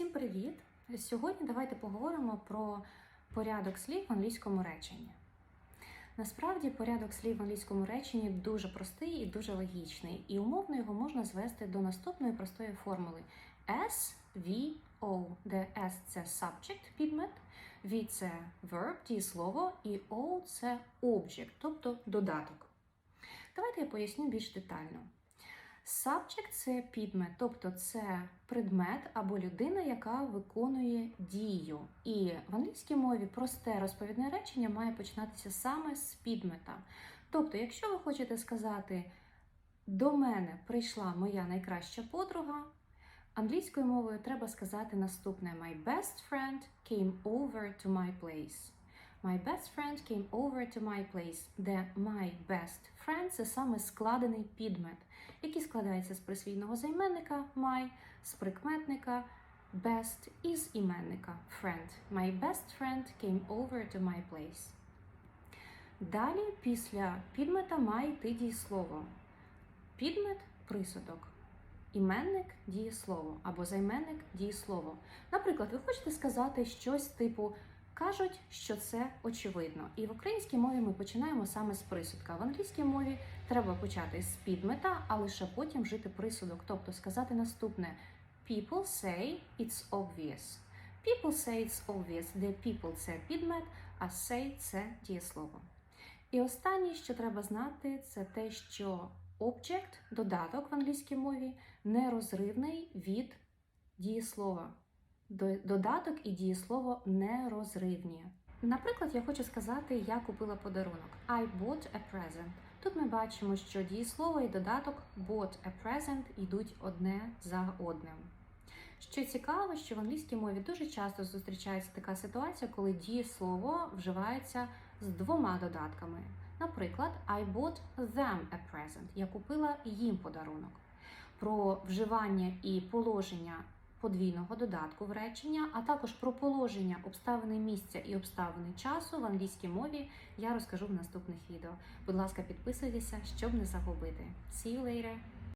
Всім привіт! Сьогодні давайте поговоримо про порядок слів в англійському реченні. Насправді порядок слів в англійському реченні дуже простий і дуже логічний, і умовно його можна звести до наступної простої формули S, V, O, де S це subject, підмет, V це verb, дієслово, і O це object, тобто додаток. Давайте я поясню більш детально. Subject – це підмет, тобто це предмет або людина, яка виконує дію. І в англійській мові просте розповідне речення має починатися саме з підмета. Тобто, якщо ви хочете сказати до мене прийшла моя найкраща подруга, англійською мовою треба сказати наступне: My best friend came over to my place. My best friend came over to my place, де my best friend це саме складений підмет, який складається з присвійного займенника my, з прикметника best і з іменника friend. My best friend came over to my place. Далі після підмета має йти дієслово. Підмет присудок. Іменник дієслово або займенник дієслово. Наприклад, ви хочете сказати щось типу кажуть, що це очевидно. І в українській мові ми починаємо саме з присудка. В англійській мові треба почати з підмета, а лише потім вжити присудок, тобто сказати наступне: People say it's obvious. People say it's obvious, де people це підмет, а say це дієслово. І останнє, що треба знати, це те, що object, додаток в англійській мові, нерозривний від дієслова. До- Додаток і дієслово нерозривні. Наприклад, я хочу сказати, я купила подарунок. I bought a present. Тут ми бачимо, що дієслово і додаток bought a present йдуть одне за одним. Що цікаво, що в англійській мові дуже часто зустрічається така ситуація, коли дієслово вживається з двома додатками. Наприклад, I bought them a present. Я купила їм подарунок. Про вживання і положення подвійного додатку в речення, а також про положення обставини місця і обставини часу в англійській мові я розкажу в наступних відео. Будь ласка, підписуйтеся, щоб не загубити. See you later!